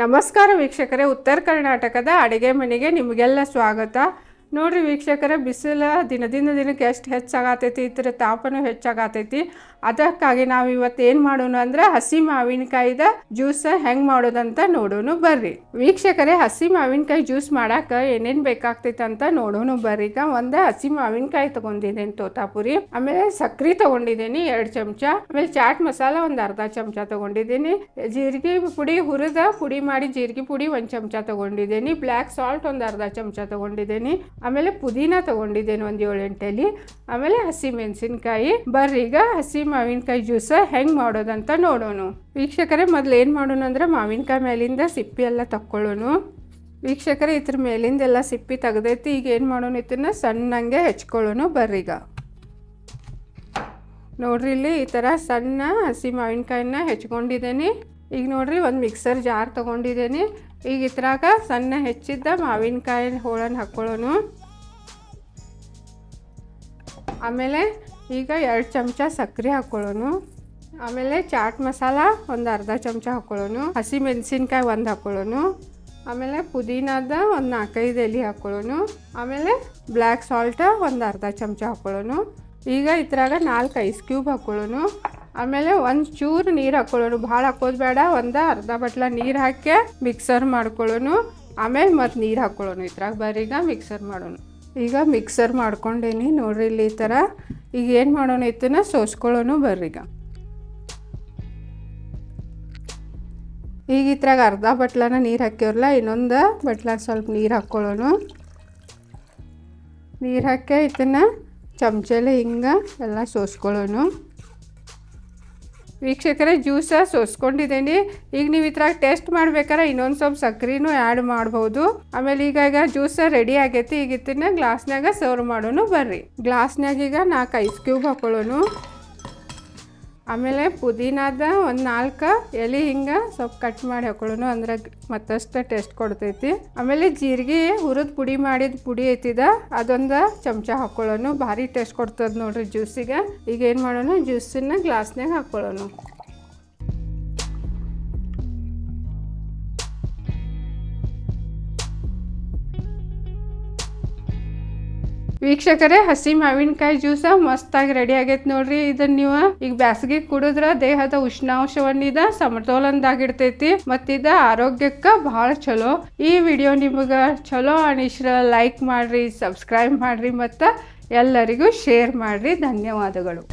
ನಮಸ್ಕಾರ ವೀಕ್ಷಕರೇ ಉತ್ತರ ಕರ್ನಾಟಕದ ಅಡುಗೆ ಮನೆಗೆ ನಿಮಗೆಲ್ಲ ಸ್ವಾಗತ. ನೋಡ್ರಿ ವೀಕ್ಷಕರೇ, ಬಿಸಿಲು ದಿನದಿಂದ ದಿನಕ್ಕೆ ಎಷ್ಟು ಹೆಚ್ಚಾಗತೈತಿ ಇದ್ರ ತಾಪನೂ ಹೆಚ್ಚಾಗತೈತಿ. ಅದಕ್ಕಾಗಿ ನಾವು ಇವತ್ತು ಏನು ಮಾಡೋಣ ಅಂದ್ರೆ ಹಸಿ ಮಾವಿನಕಾಯಿದ ಜ್ಯೂಸ್ ಹೆಂಗೆ ಮಾಡೋದಂತ ನೋಡೋಣ ಬರ್ರಿ. ವೀಕ್ಷಕರೇ, ಹಸಿ ಮಾವಿನಕಾಯಿ ಜ್ಯೂಸ್ ಮಾಡಕ್ಕೆ ಏನೇನು ಬೇಕಾಗ್ತೈತೆ ಅಂತ ನೋಡೋಣ ಬರ್ರಿ. ಈಗ ಒಂದು ಹಸಿ ಮಾವಿನಕಾಯಿ ತಗೊಂಡಿದ್ದೇನೆ ತೋತಾಪುರಿ, ಆಮೇಲೆ ಸಕ್ಕರೆ ತೊಗೊಂಡಿದ್ದೀನಿ ಎರಡು ಚಮಚ, ಆಮೇಲೆ ಚಾಟ್ ಮಸಾಲ ಒಂದು ಅರ್ಧ ಚಮಚ ತೊಗೊಂಡಿದ್ದೀನಿ ಜೀರಿಗೆ ಪುಡಿ, ಹುರಿದ ಪುಡಿ ಮಾಡಿ ಜೀರಿಗೆ ಪುಡಿ ಒಂದು ಚಮಚ ತೊಗೊಂಡಿದ್ದೀನಿ ಬ್ಲ್ಯಾಕ್ ಸಾಲ್ಟ್ ಒಂದು ಅರ್ಧ ಚಮಚ ತಗೊಂಡಿದ್ದೀನಿ ಆಮೇಲೆ ಪುದೀನ ತಗೊಂಡಿದ್ದೇನೆ ಒಂದು ಏಳೆಂಟಲ್ಲಿ ಆಮೇಲೆ ಹಸಿ ಮೆಣಸಿನ್ಕಾಯಿ. ಈಗ ಹಸಿ ಮಾವಿನಕಾಯಿ ಜ್ಯೂಸ ಹೆಂಗೆ ಮಾಡೋದಂತ ನೋಡೋಣ ವೀಕ್ಷಕರೇ, ಮೊದಲು ಏನು ಮಾಡೋಣ ಅಂದ್ರೆ ಮಾವಿನಕಾಯಿ ಮೇಲಿಂದ ಸಿಪ್ಪಿ ಎಲ್ಲ ತಕ್ಕೊಳ್ಳೋಣ ವೀಕ್ಷಕರೇ, ಇದ್ರ ಮೇಲಿಂದೆಲ್ಲ ಸಿಪ್ಪಿ ತೆಗ್ದೈತಿ, ಈಗ ಏನು ಮಾಡೋಣ ಇದನ್ನು ಸಣ್ಣಂಗೆ ಹೆಚ್ಕೊಳ್ಳೋಣ ಬರ್ರೀಗ ನೋಡ್ರಿ ಇಲ್ಲಿ ಈ ಥರ ಸಣ್ಣ ಹಸಿ ಮಾವಿನಕಾಯಿನ ಹೆಚ್ಕೊಂಡಿದ್ದೀನಿ. ಈಗ ನೋಡಿರಿ ಒಂದು ಮಿಕ್ಸರ್ ಜಾರ್ ತೊಗೊಂಡಿದ್ದೀನಿ. ಈಗ ಇದ್ರಾಗ ಸಣ್ಣ ಹೆಚ್ಚಿದ್ದ ಮಾವಿನಕಾಯಿ ಹೋಳನ್ನು ಹಾಕ್ಕೊಳ್ಳೋನು ಆಮೇಲೆ ಈಗ ಎರಡು ಚಮಚ ಸಕ್ಕರೆ ಹಾಕ್ಕೊಳ್ಳೋನು ಆಮೇಲೆ ಚಾಟ್ ಮಸಾಲ ಒಂದು ಅರ್ಧ ಚಮಚ ಹಾಕ್ಕೊಳ್ಳೋನು ಹಸಿ ಮೆಣಸಿನ್ಕಾಯಿ ಒಂದು ಹಾಕ್ಕೊಳ್ಳೋನು ಆಮೇಲೆ ಪುದೀನದ ಒಂದು ನಾಲ್ಕೈದು ಎಲೆ ಹಾಕ್ಕೊಳ್ಳೋನು ಆಮೇಲೆ ಬ್ಲ್ಯಾಕ್ ಸಾಲ್ಟ ಒಂದು ಅರ್ಧ ಚಮಚ ಹಾಕ್ಕೊಳ್ಳೋನು ಈಗ ಇದ್ರಾಗ ನಾಲ್ಕು ಐಸ್ ಕ್ಯೂಬ್ ಹಾಕ್ಕೊಳ್ಳೋಣ ಆಮೇಲೆ ಒಂದು ಚೂರು ನೀರು ಹಾಕ್ಕೊಳ್ಳೋನು ಭಾಳ ಹಾಕೋದು ಬೇಡ, ಒಂದು ಅರ್ಧ ಬಟ್ಲ ನೀರು ಹಾಕಿ ಮಿಕ್ಸರ್ ಮಾಡ್ಕೊಳ್ಳೋನು. ಆಮೇಲೆ ಮತ್ತು ನೀರು ಹಾಕೊಳ್ಳೋನು ಇದ್ರಾಗ ಬರೀಗ ಮಿಕ್ಸರ್ ಮಾಡೋಣ ಈಗ ಮಿಕ್ಸರ್ ಮಾಡ್ಕೊಂಡೇನಿ ನೋಡ್ರಿ ಇಲ್ಲಿ ಈ ಥರ ಈಗ ಏನು ಮಾಡೋಣ ಇತ್ತನ ಸೋಸ್ಕೊಳ್ಳೋನು ಬರ್ರೀಗ ಈಗ. ಇದ್ರಾಗ ಅರ್ಧ ಬಟ್ಲನ ನೀರು ಹಾಕ್ಯವ್ರಲ್ಲ, ಇನ್ನೊಂದು ಬಟ್ಲ ಸ್ವಲ್ಪ ನೀರು ಹಾಕ್ಕೊಳ್ಳೋನು ನೀರು ಹಾಕಿ ಇದನ್ನು ಚಮಚಲ್ಲಿ ಹಿಂಗೆ ಎಲ್ಲ ಸೋಸ್ಕೊಳ್ಳೋಣ ವೀಕ್ಷಕರೇ, ಜ್ಯೂಸ ಸೋಸ್ಕೊಂಡಿದ್ದೀನಿ. ಈಗ ನೀವು ಇದ್ರಾಗ ಟೇಸ್ಟ್ ಮಾಡ್ಬೇಕಾರೆ ಇನ್ನೊಂದು ಸ್ವಲ್ಪ ಸಕ್ರಿನೂ ಆ್ಯಡ್ ಮಾಡ್ಬೋದು. ಆಮೇಲೆ ಈಗ ಈಗ ಜ್ಯೂಸ ರೆಡಿ ಆಗೈತಿ. ಈಗ ಇದನ್ನ ಗ್ಲಾಸ್ನಾಗ ಸರ್ವ್ ಮಾಡೋನು ಬರ್ರಿ. ಗ್ಲಾಸ್ನಾಗ ಈಗ ನಾಲ್ಕು ಐಸ್ ಕ್ಯೂಬ್ ಹಾಕೊಳ್ಳೋಣ ಆಮೇಲೆ ಪುದೀನಾದ ಒಂದು ನಾಲ್ಕು ಎಲೆ ಹಿಂಗೆ ಸ್ವಲ್ಪ ಕಟ್ ಮಾಡಿ ಹಾಕೊಳ್ಳೋಣ ಅಂದ್ರೆ ಮತ್ತಷ್ಟು ಟೇಸ್ಟ್ ಕೊಡ್ತೈತಿ. ಆಮೇಲೆ ಜೀರಿಗೆ ಹುರಿದ ಪುಡಿ ಮಾಡಿದ ಪುಡಿ ಐತಿದ, ಅದೊಂದು ಚಮಚ ಹಾಕೊಳ್ಳೋನು, ಭಾರಿ ಟೇಸ್ಟ್ ಕೊಡ್ತದೆ ನೋಡ್ರಿ ಜ್ಯೂಸಿಗೆ ಈಗ ಏನು ಮಾಡೋಣ ಜ್ಯೂಸನ್ನ ಗ್ಲಾಸ್ನಾಗ ಹಾಕ್ಕೊಳ್ಳೋಣ ವೀಕ್ಷಕರೇ, ಹಸಿ ಮಾವಿನಕಾಯಿ ಜ್ಯೂಸ ಮಸ್ತಾಗಿ ರೆಡಿ ಆಗೈತೆ ನೋಡ್ರಿ ಇದನ್ನ ನೀವು. ಈಗ ಬ್ಯಾಸಗಿ ಕುಡಿದ್ರ ದೇಹದ ಉಷ್ಣಾಂಶವನ್ನಿದ ಸಮತೋಲನದಾಗಿಡ್ತೈತಿ ಮತ್ತಿದ ಆರೋಗ್ಯಕ್ಕ ಬಹಳ ಚಲೋ ಈ ವಿಡಿಯೋ ನಿಮಗ ಚಲೋ ಅನಿಸ್ರ ಲೈಕ್ ಮಾಡ್ರಿ, ಸಬ್ಸ್ಕ್ರೈಬ್ ಮಾಡ್ರಿ ಮತ್ತ ಎಲ್ಲರಿಗೂ ಶೇರ್ ಮಾಡ್ರಿ. ಧನ್ಯವಾದಗಳು.